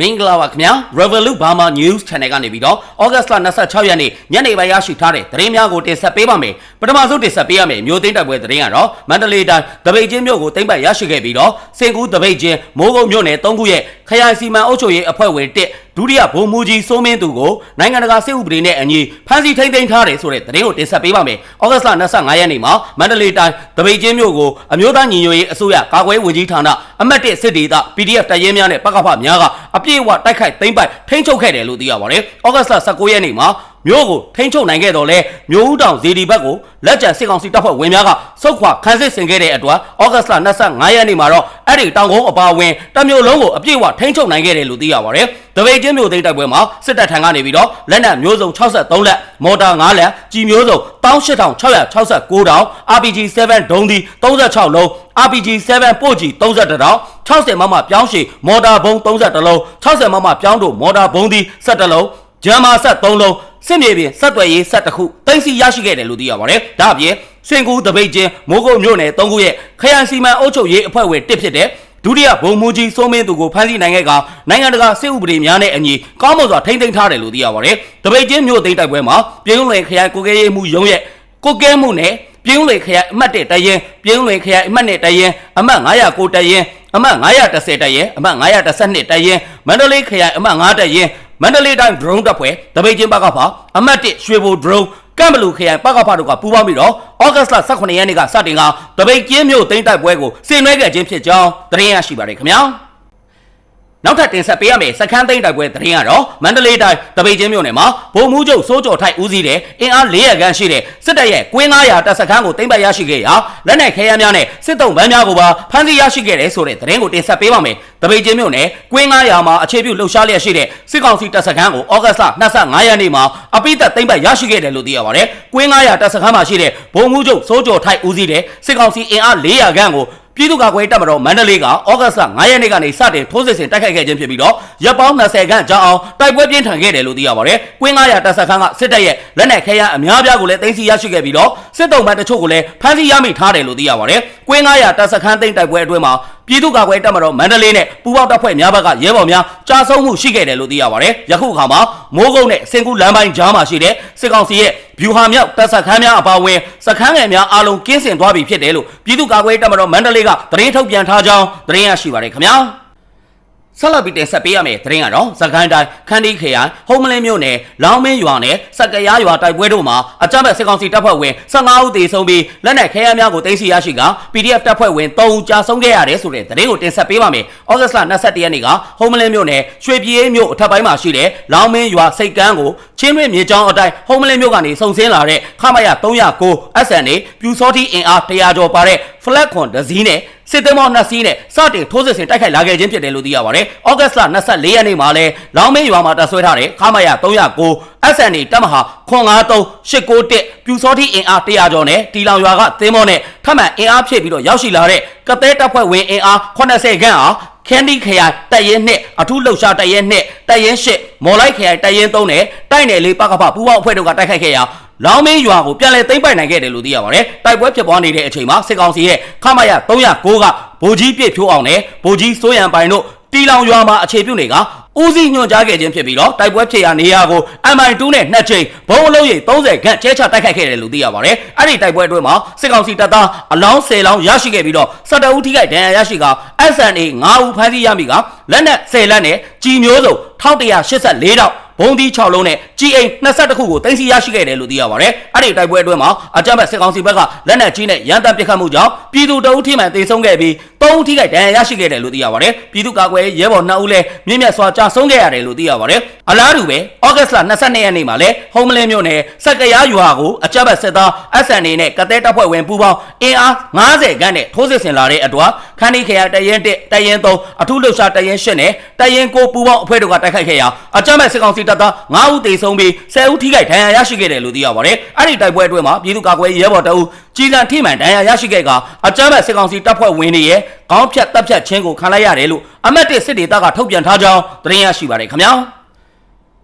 မင်္ဂလာပါခင်ဗျာ Revolut Burma News Channel ကနေပြီးတော့ August လ26ရက်နေ့ညနေပိုင်းရရှိထားတဲ့သတင်းများကိုတင်ဆက်ပေးပါမယ်ပထမဆုံးတင်ဆက်ပေးရမယ်မြို့သိမ်းတိုက်ပွဲသတင်းကတော့မန္တလေးတိုင်းတပိတ်ချင်းမြို့ကိုသိမ်းပိုက်ရရှိခဲ့ပြီးတော့စင်ကူးတပိတ်ချင်းမိုးကုတ်မြို့နယ်၃ခုရဲ့ခရိုင်စီမံအုပ်ချုပ်ရေးအဖွဲ့ဝင်1 ဒုတိယဗိုလ်မှူးကြီးစိုးမင်းသူကိုနိုင်ငံတကာစစ်ဥပဒေနဲ့အညီဖမ်းဆီးထိန်းသိမ်းထားတယ်ဆိုတဲ့သတင်းကိုတင်ဆက်ပေးပါမယ်။ဩဂတ်လ25ရက်နေ့မှာမန္တလေးတိုင်းတပိတ်ချင်းမြို့ကိုအမျိုးသားညီညွတ်ရေးအစိုးရကာကွယ်ဝင်ကြီးဌာနအမတ်1စစ်ဒေသ PDF တရင်များနဲ့ပကဖများကအပြည့်အဝတိုက်ခိုက်သိမ်းပိုက်ထိန်းချုပ်ခဲ့တယ်လို့သိရပါတယ်။ဩဂတ်လ19ရက်နေ့မှာ မြို့ကိုထိန်းချုပ်နိုင်ခဲ့တော့လဲမြို့ဦးတောင်ဇေဒီဘက်ကိုလက်ကျန်စစ်ကောင်စီတပ်ဖွဲ့ဝင်များကစုတ်ခွာခန်းစစ်ဆင်ခဲ့တဲ့အတွက်ဩဂတ်လ25ရက်နေ့မှာတော့အဲ့ဒီတောင်ကုန်းအပါအဝင်တမျိုးလုံးကိုအပြည့်အဝထိန်းချုပ်နိုင်ခဲ့တယ်လို့သိရပါတယ်။တပိတ်ချင်းမြို့သိမ်းတိုက်ပွဲမှာစစ်တပ်ထံကနေပြီးတော့လက်နက်မျိုးစုံ63လက်မော်တာ9လက်ကြီးမျိုးစုံ18669တောင် RPG 7ဒုံးသီး36လုံး RPG 7ပို့ကြီး32တောင်60မမပြောင်းရှည်မော်တာဘုံ32လုံး60မမပြောင်းတို့မော်တာဘုံသီး17လုံးဂျမ်မာဆက်3လုံး စစ်မြေပြင်ဆက်သွယ်ရေးဆက်တစ်ခုတင်စီရရှိခဲ့တယ်လို့သိရပါတယ်။ဒါအပြင်စင်ကူတပိတ်ချင်းမိုးကုတ်မြို့နယ်3ခုရဲ့ခရိုင်စီမံအုပ်ချုပ်ရေးအဖွဲ့ဝင်တစ်ဖြစ်တဲ့ဒုတိယဗိုလ်မှူးကြီးစိုးမင်းသူကိုဖမ်းဆီးနိုင်ခဲ့ကနိုင်ငံတကာစစ်ဥပဒေများနဲ့အညီကောင်းမွန်စွာထိန်းသိမ်းထားတယ်လို့သိရပါတယ်။တပိတ်ချင်းမြို့သိမ်းတိုက်ပွဲမှာပြည်ုံလွင်ခရိုင်ကိုကဲရေးမှုရုံးရဲ့ကိုကဲမှုနဲ့ပြည်ုံလွင်ခရိုင်အမှတ်1တရင်ပြည်ုံလွင်ခရိုင်အမှတ်2တရင်အမှတ်909တရင်အမှတ်910တရင်အမှတ်912တရင်မန္တလေးခရိုင်အမှတ်9တရင် မန္တလေးတိုင်း drone တပ်ဖွဲ့တပိတ်ချင်းဘက်ကဖာအမှတ်1ရွှေဘို drone ကမ်ဘလူခရိုင်ပကဖတို့ကပူးပေါင်းပြီးတော့ဩဂတ်လ18ရက်နေ့ကစတင်ကတပိတ်ကျင်းမြို့သိမ်းတိုက်ပွဲကိုဆင်နွှဲခဲ့ခြင်းဖြစ်ကြောင်းသတင်းရရှိပါတယ်ခင်ဗျာ နောက်ထပ်တင်ဆက်ပေးရမယ့်စခန်းသိမ်းတိုက်ပွဲသတင်းကတော့မန္တလေးတိုင်းတပိတ်ချင်းမြို့နယ်မှာဗိုလ်မှူးချုပ်စိုးကျော်ထိုက်ဦးစီးတဲ့အင်အား400ခန်းရှိတဲ့စစ်တပ်ရဲ့ကွင်း900တပ်စခန်းကိုသိမ်းပိုက်ရရှိခဲ့ရာလက်နက်ခဲယမ်းများနဲ့စစ်တုံးပန်းများကိုပါဖမ်းဆီးရရှိခဲ့တယ်ဆိုတဲ့သတင်းကိုတင်ဆက်ပေးပါမယ်တပိတ်ချင်းမြို့နယ်ကွင်း900မှာအခြေပြုလှုပ်ရှားလျက်ရှိတဲ့စစ်ကောင်စီတပ်စခန်းကိုဩဂတ်လ25ရက်နေ့မှာအပိသက်သိမ်းပိုက်ရရှိခဲ့တယ်လို့သိရပါတယ်ကွင်း900တပ်စခန်းမှာရှိတဲ့ဗိုလ်မှူးချုပ်စိုးကျော်ထိုက်ဦးစီးတဲ့စစ်ကောင်စီအင်အား400ခန်းကို ပြည်သူ့ကာကွယ်တပ်မတော်မန္တလေးကဩဂတ်လ9ရက်နေ့ကနေစတင်ထိုးစစ်ဆင်တိုက်ခိုက်ခဲ့ခြင်းဖြစ်ပြီးတော့ရပ်ပေါင်း20ခန့်ကြာအောင်တိုက်ပွဲပြင်းထန်ခဲ့တယ်လို့သိရပါတယ်။ကွင်း900တပ်စခန်းကစစ်တပ်ရဲ့လက်နက်ခဲယမ်းအများပြားကိုလည်းတင်စီရရှိခဲ့ပြီးတော့စစ်တုံးပန်းတချို့ကိုလည်းဖမ်းဆီးရမိထားတယ်လို့သိရပါတယ်။ကွင်း900တပ်စခန်းသိမ်းတိုက်ပွဲအတွင်းမှာ ပြည်သူ့ကာကွယ်တပ်မတော်မန္တလေးနဲ့ပူးပေါင်းတပ်ဖွဲ့များဘက်ကရဲဘော်များကြာဆုံးမှုရှိခဲ့တယ်လို့သိရပါတယ်။ယခုအခါမှာမိုးကုတ်နဲ့စင်ကူလမ်းပိုင်းကြားမှာရှိတဲ့စစ်ကောင်စီရဲ့ဗျူဟာမြောက်တပ်စခန်းများအပါအဝင်စခန်းငယ်များအားလုံးကင်းစင်သွားပြီဖြစ်တယ်လို့ပြည်သူ့ကာကွယ်တပ်မတော်မန္တလေးကသတင်းထုတ်ပြန်ထားကြောင်းသတင်းရရှိပါတယ်ခင်ဗျာ။ ဆက်လက်ပြီးတင်ဆက်ပေးရမယ့်သတင်းကတော့သခိုင်းတိုင်းခန်းဒီခရိုင်ဟုံးမလင်းမြို့နယ်လောင်းမင်းရွာနဲ့စက်ကရားရွာတိုက်ပွဲတို့မှာအကြမ်းဖက်စစ်ကောင်စီတပ်ဖွဲ့ဝင်15ဦးသေဆုံးပြီးလက်နက်ခဲယမ်းများကိုတင်စီရရှိက PDF တပ်ဖွဲ့ဝင်3ဦးကြာဆုံးခဲ့ရတယ်ဆိုတဲ့သတင်းကိုတင်ဆက်ပေးပါမယ်။ဩဂတ်လ22ရက်နေ့ကဟုံးမလင်းမြို့နယ်ရွှေပြည်မြို့အထက်ပိုင်းမှာရှိတဲ့လောင်းမင်းရွာစိတ်ကမ်းကိုချင်းတွင်းမြေကြောင်းအတိုင်းဟုံးမလင်းမြို့ကနေစုံစင်းလာတဲ့ခမရ309 SNA ပြူစောတိအင်အား100ကျော်ပါတဲ့ flag ခွန်ဒဇီးနဲ့ စစ်သည်မောနှစ်စီးနဲ့စတင်ထိုးစစ်ဆင်တိုက်ခိုက်လာခဲ့ခြင်းဖြစ်တယ်လို့သိရပါတယ်။ဩဂတ်လ24ရက်နေ့မှာလဲလောင်မင်းရွာမှာတပ်ဆွဲထားတဲ့ခမရ309 SNA တပ်မဟာ93891ပြူစောတိအင်အား100ကျော်နဲ့တီလောင်ရွာကသင်းမောနဲ့ထပ်မံအင်အားဖြည့်ပြီးတော့ရောက်ရှိလာတဲ့ကသဲတပ်ဖွဲ့ဝင်အင်အား80ခန့်အား ခန်းဒီခရိုင်တပ်ရင်နှစ်အထူးလှုပ်ရှားတပ်ရင်နှစ်တပ်ရင်ရှစ်မော်လိုက်ခရိုင်တပ်ရင်သုံးနဲ့တိုက်နယ်လေးပကဖပူပေါင်းအဖွဲ့တို့ကတိုက်ခိုက်ခဲ့ရာလောင်မင်းရွာကိုပြန်လည်သိမ်းပိုက်နိုင်ခဲ့တယ်လို့သိရပါတယ်။တိုက်ပွဲဖြစ်ပွားနေတဲ့အချိန်မှာစစ်ကောင်စီရဲ့ခမရ309ကဗိုလ်ကြီးပြည့်ဖြိုးအောင်နဲ့ဗိုလ်ကြီးစိုးရန်ပိုင်တို့တီလောင်ရွာမှာအခြေပြုနေက ဦးစီးညွှန်ကြားခဲ့ခြင်းဖြစ်ပြီးတော့တိုက်ပွဲဖြစ်ရာနေရာကို MI2 နဲ့နှစ်ချိန်ဘုံအလုံးရိပ်30ခန့်ကျဲချတိုက်ခိုက်ခဲ့တယ်လို့သိရပါတယ်။အဲ့ဒီတိုက်ပွဲအတွင်းမှာစစ်ကောင်စီတပ်သားအလောင်း10လောင်းရရှိခဲ့ပြီးတော့စတအူးထိခိုက်ဒဏ်ရာရရှိက SNA 9ဦးဖမ်းဆီးရမိကလက်နက်10လက်နဲ့ကြီးမျိုးစုံ1184တောက် ဘုံဒီ6လုံးနဲ့ကြီးအိမ်22ခုကိုတင်စီရရှိခဲ့တယ်လို့သိရပါတယ်။အဲ့ဒီတိုက်ပွဲအတွင်းမှာအကြမ်းဖက်စစ်ကောင်စီဘက်ကလက်နက်ကြီးနဲ့ရန်တပ်ပစ်ခတ်မှုကြောင့်ပြည်သူတအုပ်ထိမှန်တေဆုံးခဲ့ပြီး3ဦးထိခိုက်ဒဏ်ရာရရှိခဲ့တယ်လို့သိရပါတယ်။ပြည်သူ့ကာကွယ်ရေးရဲဘော်2ဦးလည်းမြင့်မြတ်စွာကြာဆုံးခဲ့ရတယ်လို့သိရပါတယ်။အလားတူပဲဩဂတ်လ22ရက်နေ့မှာလည်းဟုံးမလင်းမြို့နယ်စက်ကရားရွာကိုအကြမ်းဖက်စစ်သား SNA နဲ့ကတဲ့တပ်ဖွဲ့ဝင်ပူးပေါင်းအင်အား90ခန်းနဲ့ထိုးစစ်ဆင်လာတဲ့အတွက်ခန်းဒီခရိုင်တရင်1တရင်3အထူးလှုပ်ရှားတရင်8နဲ့တရင်9ပူးပေါင်းအဖွဲ့တို့ကတိုက်ခိုက်ခဲ့ရာအကြမ်းဖက်စစ်ကောင်စီတပ်သား9ဦးသေဆုံးပြီး10ဦးထိခိုက်ဒဏ်ရာရရှိခဲ့တယ်လို့သိရပါတယ်။အဲ့ဒီတိုက်ပွဲအတွင်းမှာပြည်သူ့ကာကွယ်ရေးရဲဘော်တအုပ်ကြီးစံထိမှန်ဒဏ်ရာရရှိခဲ့ကအကြမ်းဖက်စစ်ကောင်စီတပ်ဖွဲ့ဝင်တွေရဲ့ခေါင်းဖြတ်တပ်ဖြတ်ခြင်းကိုခံလိုက်ရတယ်လို့အမတ်တစ်စစ်ဒေသကထုတ်ပြန်ထားကြောင်းသတင်းရရှိပါတယ်ခင်ဗျာ။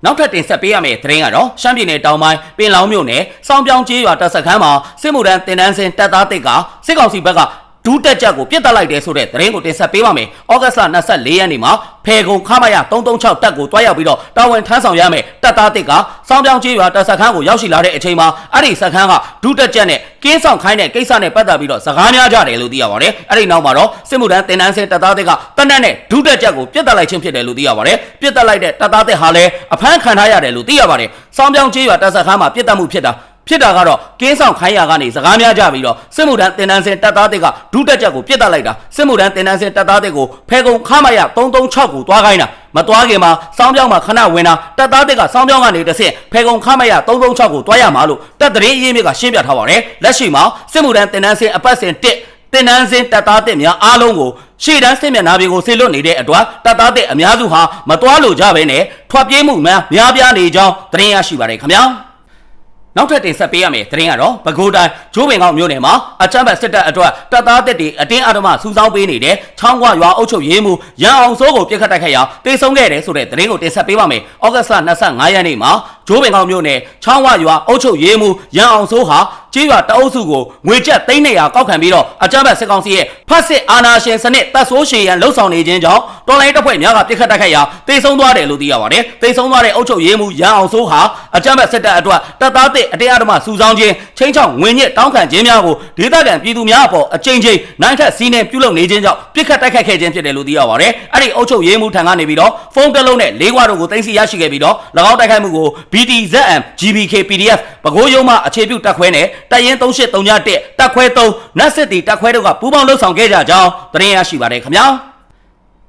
နောက်ထပ်တင်ဆက်ပေးရမယ့်သတင်းကတော့ရှမ်းပြည်နယ်တောင်ပိုင်းပင်လောင်းမြို့နယ်စောင်းပြောင်းကျေးရွာတပ်စခန်းမှာစစ်မှုထမ်းတင်တန်းစင်တပ်သားတစ်ကစစ်ကောင်စီဘက်က ဒူးတက်ချက်ကိုပြစ်တက်လိုက်တယ်ဆိုတဲ့သတင်းကိုတင်ဆက်ပေးပါမယ်။ဩဂတ်စ်လ24ရက်နေ့မှာဖေကုံခမရ336တပ်ကိုတွားရောက်ပြီးတော့တာဝန်ထမ်းဆောင်ရမယ်တပ်သားတစ်ကစောင်းပြောင်းကြီးရွာတပ်စခန်းကိုရောက်ရှိလာတဲ့အချိန်မှာအဲ့ဒီစခန်းကဒူးတက်ချက်နဲ့ကင်းဆောင်ခိုင်းတဲ့ကိစ္စနဲ့ပတ်သက်ပြီးတော့စကားများကြတယ်လို့သိရပါတယ်။အဲ့ဒီနောက်မှာတော့စစ်မှုထမ်းတင်နန်းစင်တပ်သားတစ်ကတနက်နဲ့ဒူးတက်ချက်ကိုပြစ်တက်လိုက်ခြင်းဖြစ်တယ်လို့သိရပါတယ်။ပြစ်တက်လိုက်တဲ့တပ်သားတစ်ဟာလည်းအဖမ်းခံထားရတယ်လို့သိရပါတယ်။စောင်းပြောင်းကြီးရွာတပ်စခန်းမှာပြစ်တက်မှုဖြစ်တာ ဖြစ်တာကတော့ကင်းဆောင်ခိုင်းရာကနေစကားများကြပြီးတော့စစ်မှုထမ်းတင်တန်းစင်တပ်သားတွေကဒုတက်ချက်ကိုပြစ်တက်လိုက်တာစစ်မှုထမ်းတင်တန်းစင်တပ်သားတွေကိုဖဲကုံခမရ336ကိုတွားခိုင်းတာမတွားခင်မှာစောင်းပြောင်းမှာခဏဝင်တာတပ်သားတွေကစောင်းပြောင်းကနေတစ်ဆင့်ဖဲကုံခမရ336ကိုတွားရမှာလို့တပ်တရင်အရေးမြစ်ကရှင်းပြထားပါတယ်လက်ရှိမှာစစ်မှုထမ်းတင်တန်းစင်အပတ်စဉ်1တင်နန်းစင်တပ်သားတစ်များအားလုံးကိုရှေ့တန်းစစ်မျက်နှာပြင်ကိုဆေလွတ်နေတဲ့အတွက်တပ်သားတစ်အများစုဟာမတွားလို့ကြဘဲနဲ့ထွက်ပြေးမှုများများပြားနေကြောင်းသတင်းရရှိပါတယ်ခင်ဗျာ နောက်ထပ်တင်ဆက်ပေးရမယ်သတင်းကတော့ပဲခူးတိုင်းဂျိုးပင်ကောက်မြို့နယ်မှာအချမ်းဘတ်စစ်တပ်အတွက်တပ်သားတစ်တွေအတင်းအဓမ္မစူဆောင်းပေးနေတဲ့ချောင်းကွာရွာအုပ်ချုပ်ရေးမှူးရန်အောင်စိုးကိုပြစ်ခတ်တိုက်ခိုက်ရာတေဆုံးခဲ့တယ်ဆိုတဲ့သတင်းကိုတင်ဆက်ပေးပါမယ်။ဩဂတ်စ်လ25ရက်နေ့မှာ ဂျိုးပင်ကောက်မြို့နယ်ချောင်းဝရွာအုပ်ချုပ်ရေးမှူးရန်အောင်စိုးဟာကြေးရွာတအုပ်စုကိုငွေကျပ်300ကောက်ခံပြီးတော့အကြမ်းဖက်စစ်ကောင်စီရဲ့ဖတ်စစ်အာဏာရှင်စနစ်တပ်ဆိုးရှည်ရန်လှုပ်ဆောင်နေခြင်းကြောင့်တော်လိုင်းတပ်ဖွဲ့များကပြစ်ခတ်တိုက်ခိုက်ရာတေဆုံးသွားတယ်လို့သိရပါတယ်။တေဆုံးသွားတဲ့အုပ်ချုပ်ရေးမှူးရန်အောင်စိုးဟာအကြမ်းဖက်စစ်တပ်အတွက်တပ်သားတစ်အတရားဓမ္မစုဆောင်းခြင်း ချင်းချောင်းငွေညစ်တောင်းခံခြင်းများကိုဒေသခံပြည်သူများအပေါ်အကြိမ်ကြိမ်နိုင်ထက်စီးနှင်းပြုလုပ်နေခြင်းကြောင့်ပြစ်ခတ်တိုက်ခိုက်ခဲ့ခြင်းဖြစ်တယ်လို့သိရပါတယ်။အဲ့ဒီအုပ်ချုပ်ရေးမှူးထံကနေပြီးတော့ဖုန်းတစ်လုံးနဲ့လေးခွားတို့ကိုတင်စီရရှိခဲ့ပြီးတော့၎င်းတိုက်ခိုက်မှုကို BTZM GBK PDF ပဲခူးရုံးမှအခြေပြုတက်ခွဲနဲ့တပ်ရင်း3831တက်ခွဲ3နတ်စစ်တီတက်ခွဲတို့ကပူးပေါင်းလှုပ်ဆောင်ခဲ့ကြကြောင်းသတင်းရရှိပါတယ်ခင်ဗျာ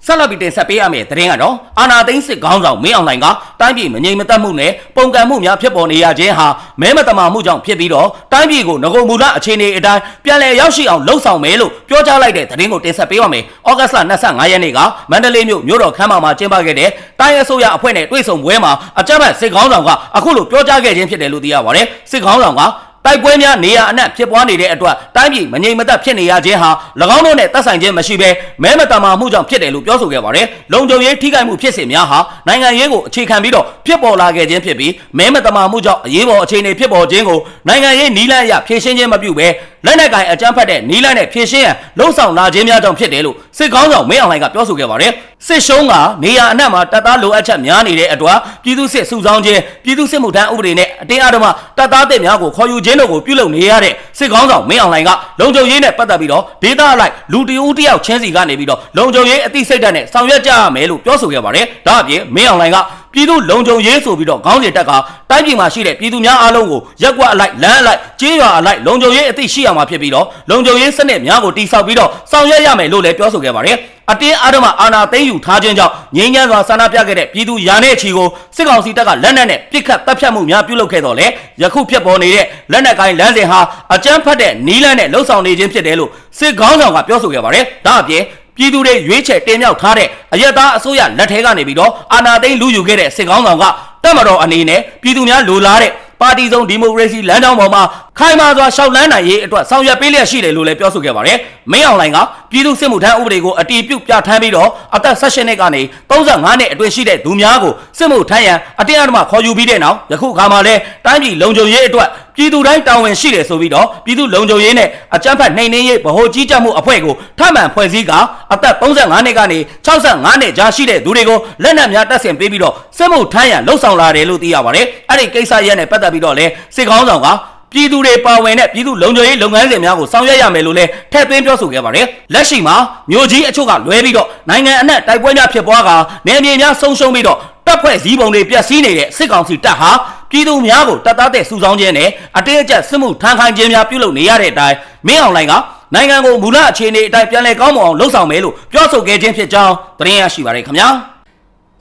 ဆက်လက်ပြီးတင်ဆက်ပေးရမယ့်သတင်းကတော့အာနာသိန်းစစ်ခေါင်းဆောင်မင်းအောင်လှိုင်ကတိုင်းပြည်မငြိမ်မသက်မှုနဲ့ပုံကံမှုများဖြစ်ပေါ်နေရခြင်းဟာမဲမတမာမှုကြောင့်ဖြစ်ပြီးတော့တိုင်းပြည်ကိုငကုံမူလအခြေအနေအတိုင်းပြန်လည်ရောက်ရှိအောင်လှုံ့ဆော်မယ်လို့ပြောကြားလိုက်တဲ့သတင်းကိုတင်ဆက်ပေးပါမယ်။ဩဂတ်စ်လ25ရက်နေ့ကမန္တလေးမြို့မြို့တော်ခမ်းမမှာကျင်းပခဲ့တဲ့တိုင်းအစိုးရအဖွဲ့နဲ့တွေ့ဆုံပွဲမှာအကြမ်းဖက်စစ်ခေါင်းဆောင်ကအခုလိုပြောကြားခဲ့ခြင်းဖြစ်တယ်လို့သိရပါတယ်။စစ်ခေါင်းဆောင်က တိုက်ပွဲများနေရအနှံ့ဖြစ်ပွားနေတဲ့အတွက်တိုင်းပြည်မငြိမ်မသက်ဖြစ်နေရခြင်းဟာ၎င်းတို့နဲ့သက်ဆိုင်ခြင်းမရှိဘဲမဲမတမာမှုကြောင့်ဖြစ်တယ်လို့ပြောဆိုခဲ့ပါတယ်။လုံခြုံရေးထိခိုက်မှုဖြစ်စဉ်များဟာနိုင်ငံရေးကိုအခြေခံပြီးတော့ဖြစ်ပေါ်လာခဲ့ခြင်းဖြစ်ပြီးမဲမတမာမှုကြောင့်အရေးပေါ်အခြေအနေဖြစ်ပေါ်ခြင်းကိုနိုင်ငံရေးနီးလန်းအရဖြေရှင်းခြင်းမပြုဘဲ လက်နက်ကင်အကြမ်းဖက်တဲ့နီးလန်းနဲ့ဖြေရှင်းရန်လှုံ့ဆော်လာခြင်းများကြောင့်ဖြစ်တယ်လို့စစ်ကောင်းဆောင်မင်းအောင်လှိုင်ကပြောဆိုခဲ့ပါတယ်။စစ်ရှုံးကနေရာအနှံ့မှာတပ်သားလိုအပ်ချက်များနေတဲ့အတွက်ပြည်သူစစ်စုဆောင်းခြင်းပြည်သူစစ်မှုထမ်းဥပဒေနဲ့အတင်းအဓမ္မတပ်သားတစ်များကိုခေါ်ယူခြင်းတို့ကိုပြုလုပ်နေရတဲ့စစ်ကောင်းဆောင်မင်းအောင်လှိုင်ကလုံခြုံရေးနဲ့ပတ်သက်ပြီးတော့ဒေသအလိုက်လူတဦးတစ်ယောက်ချင်းစီကနေပြီးတော့လုံခြုံရေးအသိစိတ်ဓာတ်နဲ့ဆောင်ရွက်ကြရမယ်လို့ပြောဆိုခဲ့ပါတယ်။ဒါအပြင်မင်းအောင်လှိုင်က ပြည်သူလုံခြုံရေးဆိုပြီးတော့ခေါင်းစဉ်တက်ကတိုင်းပြည်မှာရှိတဲ့ပြည်သူများအားလုံးကိုရက်ကွက်အလိုက်လမ်းအလိုက်ကြေးရွာအလိုက်လုံခြုံရေးအသိရှိရမှာဖြစ်ပြီးတော့လုံခြုံရေးစနစ်များကိုတိစောက်ပြီးတော့ဆောင်ရွက်ရမယ်လို့လည်းပြောဆိုခဲ့ပါတယ်အတင်းအဓမ္မအာဏာသိမ်းယူထားခြင်းကြောင့်ငြိမ်းချမ်းစွာဆန္ဒပြခဲ့တဲ့ပြည်သူရာနဲ့ချီကိုစစ်ကောင်စီတပ်ကလက်နက်နဲ့ပစ်ခတ်တပ်ဖြတ်မှုများပြုလုပ်ခဲ့တော့လေယခုဖြစ်ပေါ်နေတဲ့လက်နက်ကိုင်းလမ်းစဉ်ဟာအကြမ်းဖက်တဲ့နီးလန်းနဲ့လှုပ်ဆောင်နေခြင်းဖြစ်တယ်လို့စစ်ခေါင်းဆောင်ကပြောဆိုခဲ့ပါတယ်ဒါအပြင် ပြည်သူတွေရွေးချယ်တင်မြှောက်ထားတဲ့အယက်သားအစိုးရလက်ထဲကနေပြီးတော့အာဏာသိမ်းလူယူခဲ့တဲ့စစ်ကောင်းဆောင်ကတက်မတော်အနေနဲ့ပြည်သူများလိုလားတဲ့ပါတီစုံဒီမိုကရေစီလမ်းကြောင်းပေါ်မှာခိုင်မာစွာရှောက်လန်းနိုင်ရေးအတွက်ဆောင်ရွက်ပေးလျက်ရှိတယ်လို့လည်းပြောဆိုခဲ့ပါတယ်။မင်းအောင်လှိုင်ကပြည်သူစစ်မှုထမ်းဥပဒေကိုအတီးပြုတ်ပြဋ္ဌာန်းပြီးတော့အသက်16နှစ်ကနေ35နှစ်အတွင်းရှိတဲ့သူများကိုစစ်မှုထမ်းရန်အတင်းအဓမ္မခေါ်ယူပြီးတဲ့နောက်ယခုအခါမှာလဲတိုင်းပြည်လုံခြုံရေးအတွက် ပြည်သူတိုင်းတာဝန်ရှိတယ်ဆိုပြီးတော့ပြည်သူလုံခြုံရေးနဲ့အကြမ်းဖက်နှိမ်နင်းရေးဗဟိုကြီးကြပ်မှုအဖွဲ့ကိုထပ်မံဖွဲ့စည်းကအသက်35နှစ်ကနေ65နှစ်ကြားရှိတဲ့သူတွေကိုလက်နက်များတပ်ဆင်ပေးပြီးတော့စစ်မှုထမ်းရန်လှုပ်ဆောင်လာတယ်လို့သိရပါတယ်။အဲ့ဒီကိစ္စရက်နဲ့ပတ်သက်ပြီးတော့လဲစစ်ကောင်းဆောင်ကပြည်သူတွေပါဝင်တဲ့ပြည်သူလုံခြုံရေးလုပ်ငန်းစဉ်များကိုဆောင်ရွက်ရမယ်လို့လည်းထည့်သွင်းပြောဆိုခဲ့ပါတယ်။လက်ရှိမှာမြို့ကြီးအချို့ကလွဲပြီးတော့နိုင်ငံအနှံ့တိုက်ပွဲများဖြစ်ပွားကာနေမြေများဆုံးရှုံးပြီးတော့တပ်ဖွဲ့စည်းပုံတွေပြက်စီးနေတဲ့စစ်ကောင်စီတပ်ဟာ ပြည်သူများကိုတပ်သားတဲ့စုဆောင်းခြင်းနဲ့အတင်းအကျပ်စစ်မှုထမ်းခိုင်းခြင်းများပြုလုပ်နေရတဲ့အတိုင်းမင်းအောင်လှိုင်ကနိုင်ငံကိုမူလအခြေအနေအတိုင်းပြန်လည်ကောင်းမွန်အောင်လှုပ်ဆောင်မယ်လို့ပြောဆိုခဲ့ခြင်းဖြစ်ကြောင်းသတင်းရရှိပါရခင်ဗျာ။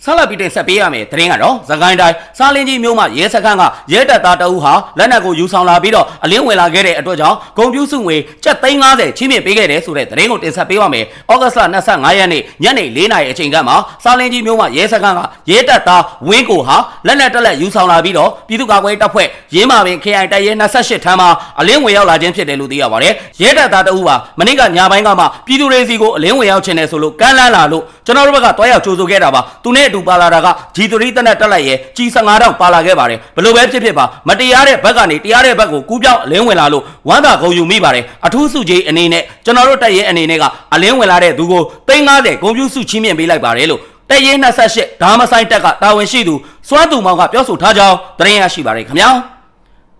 ဆက်လက်ပြီးတင်ဆက်ပေးရမယ်သတင်းကတော့သခိုင်းတိုင်းစားလင်းကြီးမြို့မှာရဲစခန်းကရဲတပ်သားတအုပ်ဟာလက်နက်ကိုယူဆောင်လာပြီးတော့အလင်းဝင်လာခဲ့တဲ့အတွက်ကြောင့်ဂုံပြူးစုငွေကျပ်350ချင်းမြင့်ပေးခဲ့တယ်ဆိုတဲ့သတင်းကိုတင်ဆက်ပေးပါမယ်။ဩဂတ်စ်လ25ရက်နေ့ညနေ4နာရီအချိန်ကမှစားလင်းကြီးမြို့မှာရဲစခန်းကရဲတပ်သားဝင်းကိုဟာလက်နက်တက်လက်ယူဆောင်လာပြီးတော့ပြည်သူ့ကာကွယ်တပ်ဖွဲ့ရင်းမာပင် KI တပ်ရဲ28ထမ်းမှာအလင်းဝင်ရောက်လာခြင်းဖြစ်တယ်လို့သိရပါတယ်။ရဲတပ်သားတအုပ်ဟာမနေ့ကညပိုင်းကမှပြည်သူတွေစီကိုအလင်းဝင်ရောက်ခြင်းနဲ့ဆိုလို့ကမ်းလှမ်းလာလို့ကျွန်တော်တို့ဘက်ကတွားရောက်ကြိုးဆိုခဲ့တာပါ။သူနဲ့အတူပါလာတာက G3 တက်နဲ့တက်လိုက်ရဲ G15 တောင်ပါလာခဲ့ပါတယ်ဘလို့ပဲဖြစ်ဖြစ်ပါမတရားတဲ့ဘက်ကနေတရားတဲ့ဘက်ကိုကူးပြောင်းအလင်းဝင်လာလို့ဝမ်းသာဂုဏ်ယူမိပါတယ်အထူးစုကြီးအနေနဲ့ကျွန်တော်တို့တက်ရဲအနေနဲ့ကအလင်းဝင်လာတဲ့သူကို350ဂုဏ်ပြုစုချင်းမြင့်ပေးလိုက်ပါတယ်လို့တက်ရဲ28ဒါမဆိုင်တက်ကတာဝန်ရှိသူစွမ်းသူမောင်ကပြောဆိုထားကြောင်းသတင်းရရှိပါတယ်ခင်ဗျာ